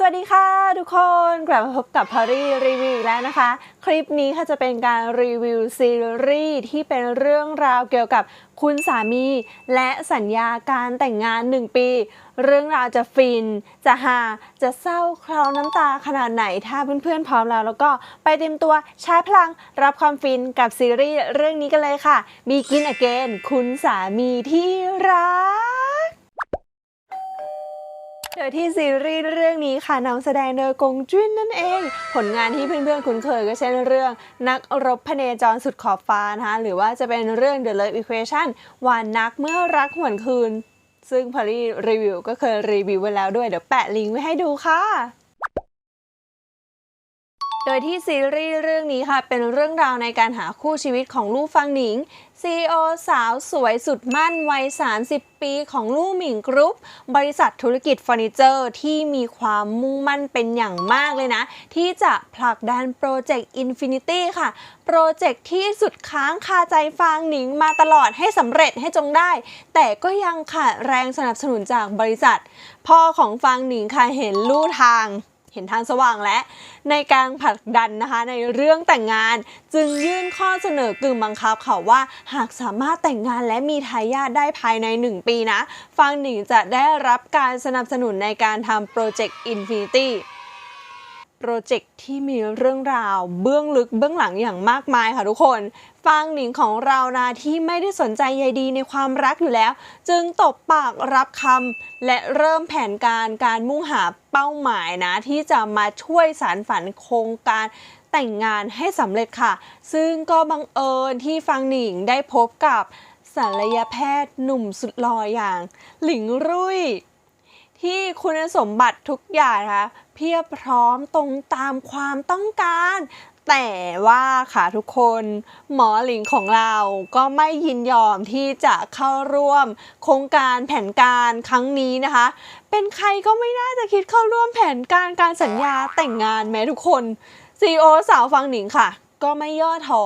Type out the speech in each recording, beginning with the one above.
สวัสดีค่ะทุกคนกลับมาพบกับพอรี่รีวิวอีกแล้วนะคะ คลิปนี้ค่ะจะเป็นการรีวิวซีรีส์ที่เป็นเรื่องราวเกี่ยวกับคุณสามี และสัญญาการแต่งงาน 1 ปี เรื่องราวจะฟิน จะฮาจะเศร้าคลอน้ำตาขนาดไหนถ้าเพื่อนๆพร้อมแล้ว แล้วก็ไปเตรียมตัวใช้พลังรับความฟินกับซีรีส์เรื่องนี้กันเลยค่ะ Begin Again คุณสามีที่รัก โดยที่ซีรีส์เรื่องนี้ค่ะนำแสดงโดยกงจุ้นนั่นเอง ผลงานที่เพื่อนๆคุ้นเคยก็เช่นเรื่องนักรบพเนจรสุดขอบฟ้านะคะหรือว่าจะเป็นเรื่อง The Love Equation หวานนักเมื่อรักหวนคืน ซึ่งพอลี่รีวิวก็เคยรีวิวไว้แล้วด้วยเดี๋ยวแปะลิงก์ไว้ให้ดูค่ะ โดยที่ซีรีส์เรื่องนี้ค่ะ เป็นเรื่องราวในการหาคู่ชีวิตของลู่ฟังหนิง CEO สาวสวยสุดมั่นวัย 30 ปีของลู่หมิงกรุ๊ป บริษัทธุรกิจเฟอร์นิเจอร์ที่มีความมุ่งมั่นเป็นอย่างมากเลยนะ ที่จะผลักดันโปรเจกต์ Infinity ค่ะ โปรเจกต์ที่สุดค้างคาใจฟางหนิงมาตลอดให้สำเร็จให้จงได้ แต่ก็ยังขาดแรงสนับสนุนจากบริษัท พ่อของฟางหนิงค่ะเห็นลู่ทาง เห็นทางสว่างและในการผลักดันนะคะในเรื่องแต่งงานจึงยื่นข้อเสนอกึ่งบังคับค่าว่าหากสามารถแต่งงานและมีทายาทได้ภายใน 1 ปีนะ ฟางหนิงจะได้รับการสนับสนุนในการทำโปรเจกต์อินฟินิตี้ โปรเจกต์ที่มีเรื่องราวเบื้องลึกเบื้องหลังอย่างมากมายค่ะทุกคนฟางหนิงของเรานะที่ไม่ได้สนใจใยดีในความรักอยู่แล้ว จึงตบปากรับคำและเริ่มแผนการการมุ่งหาเป้าหมายนะ ที่จะมาช่วยสารฝันโครงการแต่งงานให้สำเร็จค่ะ ซึ่งก็บังเอิญที่ฟางหนิงได้พบกับศัลยแพทย์หนุ่มสุดหล่ออย่าง หลิงรุ่ยที่คุณสมบัติทุกอย่างนะคะ เพียบพร้อมตรงตามความต้องการ แต่ว่าค่ะทุกคนหมอหลิงของเราก็ไม่ยินยอมที่จะเข้าร่วม โครงการแผนการครั้งนี้นะคะ เป็นใครก็ไม่น่าจะคิดเข้าร่วมแผนการการสัญญาแต่งงานแม้ทุกคนซีโอสาวฟังหนิงค่ะ ก็ไม่ย่อท้อ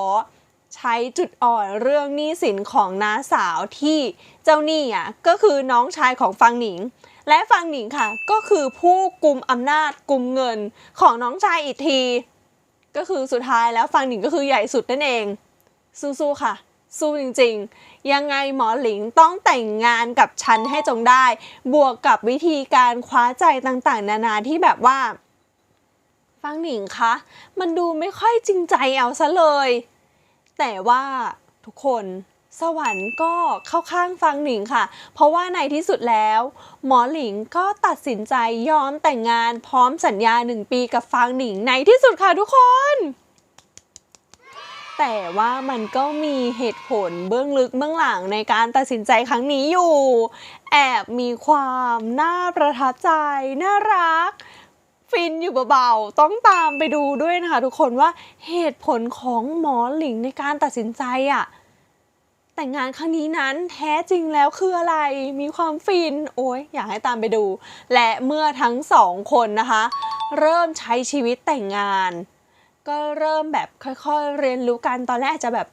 ใช้จุดอ่อนเรื่องหนี้สินของน้าสาวที่เจ้าหนี้อะก็คือน้องชายของฟังหนิง และฟังหนิงค่ะ ก็คือผู้กลุ่มอำนาจกลุ่มเงินของน้องชายอีกที ก็คือสุดท้ายแล้วฟังหนิงก็คือใหญ่สุดนั่นเองสู้ๆค่ะ สู้จริงๆ ยังไงหมอหลิงต้องแต่งงานกับฉันให้จงได้ บวกกับวิธีการคว้าใจต่างๆ นานาที่แบบว่าฟังหนิงคะ มันดูไม่ค่อยจริงใจเอาซะเลย แต่ว่าทุกคน สวรรค์ก็เข้าข้างฟังหนิงค่ะ เพราะว่าในที่สุดแล้ว หมอหลิงก็ตัดสินใจยอมแต่งงานพร้อมสัญญาหนึ่งปีกับฟางหนิงในที่สุดค่ะทุกคน แต่ว่ามันก็มีเหตุผลเบื้องลึกเบื้องหลังในการตัดสินใจครั้งนี้อยู่ แอบมีความน่าประทับใจ น่ารักฟินอยู่เบาๆ ต้องตามไปดูด้วยนะคะทุกคนว่าเหตุผลของหมอหลิงในการตัดสินใจอะ แต่งงานครั้งนี้นั้นแท้จริงแล้วคืออะไร มีความฟิน โอ้ยอยากให้ตามไปดู และเมื่อทั้งสองคนนะคะ เริ่มใช้ชีวิตแต่งงาน ก็เริ่มแบบค่อยๆเรียนรู้กันตอนแรกอาจจะแบบ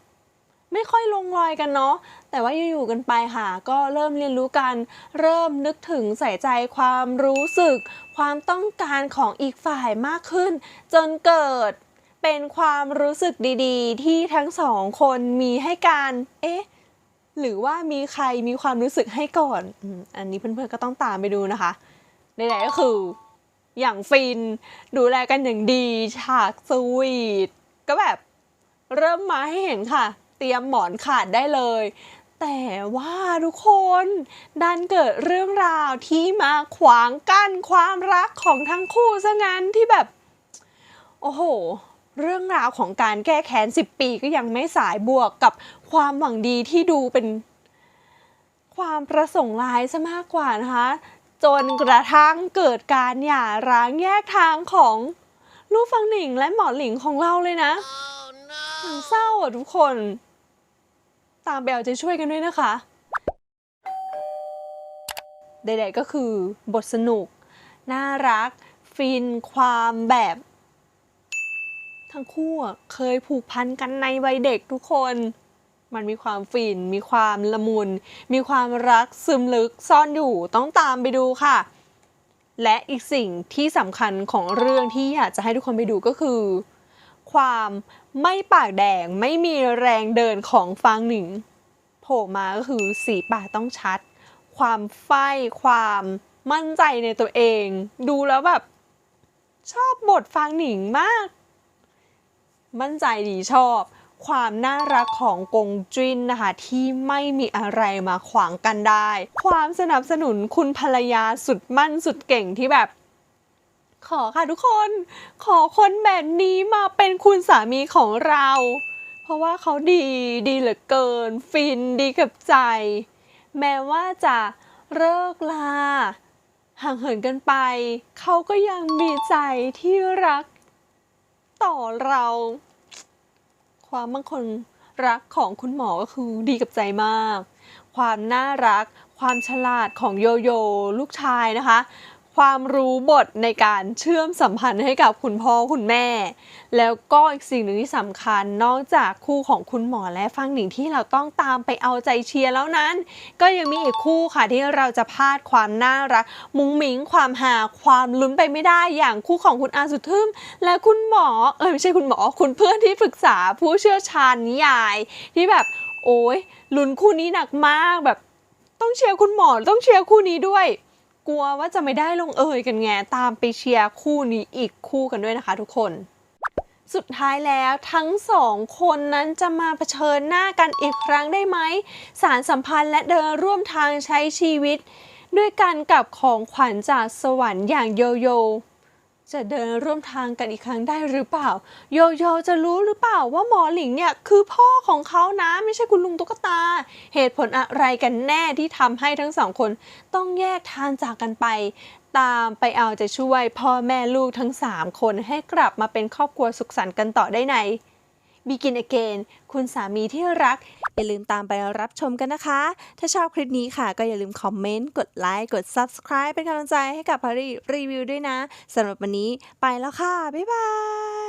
ไม่ค่อยลงรอยกันเนาะ แต่ว่าอยู่ๆกันไปค่ะ ก็เริ่มเรียนรู้กัน เริ่มนึกถึงใส่ใจความรู้สึก ความต้องการของอีกฝ่ายมากขึ้น จนเกิด เป็นความรู้สึกดีๆ ที่ทั้งสองคนมีให้กันเอ๊ะ หรือว่ามีใครมีความรู้สึกให้ก่อนอืมอันนี้เพื่อนๆก็ต้องตามไปดูนะคะใดๆก็คือ อย่างฟิน ดูแลกันอย่างดี ฉากสวีทก็แบบเริ่มมาให้เห็นค่ะ เตรียมหมอนขาดได้เลย แต่ว่าทุกคนดันเกิดเรื่องราวที่มาขวางกั้นความรักของทั้งคู่ซะงั้นที่แบบ โอ้โห เรื่องราวของการแก้แค้น 10 ปีก็ยังไม่สายบวกกับความหวังดีที่ดูเป็นความประสงค์ร้ายซะมากกว่านะคะ จนกระทั่งเกิดการหย่าร้างแยกทางของลูกฟังหนิงและหมอหลิงของเราเลยนะมันเศร้าอะทุกคน ตามไปเอาใจช่วยกันด้วยนะคะ ใดๆก็คือบทสนุก น่ารัก ฟินความแบบ ทั้งคู่เคยผูกพันกันในวัยเด็กทุกคน มันมีความฟินมีความละมุน มีความรักซึมลึกซ่อนอยู่ต้องตามไปดูค่ะ และอีกสิ่งที่สำคัญของเรื่องที่อยากจะให้ทุกคนไปดูก็คือ ความไม่ปากแดงไม่มีแรงเดินของฟางหนิงโผล่มาก็คือสีปากต้องชัด ความไฟความมั่นใจในตัวเอง ดูแล้วแบบชอบบทฟางหนิงมาก มั่นใจดีชอบ ความน่ารักของกงจินนะคะ ที่ไม่มีอะไรมาขวางกันได้ ความสนับสนุนคุณภรรยาสุดมั่นสุดเก่งที่แบบ ขอค่ะทุกคน ขอคนแบบนี้มาเป็นคุณสามีของเรา เพราะว่าเขาดีดีเหลือเกิน ฟินดีกับใจ แม้ว่าจะเลิกลาห่างเหินกันไป เขาก็ยังมีใจที่รัก ต่อเรา ความบางคนรักของคุณหมอก็คือดีกับใจมาก ความน่ารัก ความฉลาดของโยโย่ลูกชายนะคะ ความรู้บทในการเชื่อมสัมพันธ์ให้กับคุณพ่อคุณแม่ แล้วก็อีกสิ่งหนึ่งที่สำคัญนอกจากคู่ของคุณหมอและฟังหนิงที่เราต้องตามไปเอาใจเชียร์แล้วนั้น ก็ยังมีอีกคู่ค่ะที่เราจะพลาดความน่ารัก มุ้งมิ้งความหาความลุ้นไปไม่ได้อย่างคู่ของคุณอาสุทึมและคุณหมอเออไม่ใช่คุณหมอคุณเพื่อนที่ปรึกษาผู้เชี่ยวชาญนิยาย ที่แบบโอ้ยลุ้นคู่นี้หนักมากแบบต้องเชียร์คุณหมอต้องเชียร์คู่นี้ด้วย กลัวว่าจะไม่ได้ลงเอยกันไงตามไปเชียร์คู่นี้อีกคู่กันด้วยนะคะทุกคน สุดท้ายแล้วทั้งสองคนนั้นจะมาเผชิญหน้ากันอีกครั้งได้ไหม สารสัมพันธ์และเดินร่วมทางใช้ชีวิต ด้วยกันกับของขวัญจากสวรรค์อย่างโยโย่ จะเดินร่วมทางกันอีกครั้งได้หรือเปล่า โยโย่จะรู้หรือเปล่าว่าหมอหลิงเนี่ยคือพ่อของเขานะไม่ใช่คุณลุงตุ๊กตา เหตุผลอะไรกันแน่ที่ทำให้ทั้งสองคนต้องแยกทางจากกันไป ตามไปเอาใจช่วยพ่อแม่ลูกทั้ง 3 คนให้กลับมาเป็นครอบครัวสุขสันต์กันต่อได้ใน Begin Again คุณสามีที่รัก อย่าลืมตามไปรับชมกันนะคะ ถ้าชอบคลิปนี้ค่ะ ก็อย่าลืมคอมเมนต์ กดไลค์ กด Subscribe เป็นกำลังใจให้กับพารีรีวิวด้วยนะสำหรับวันนี้ไปแล้วค่ะ บ๊ายบาย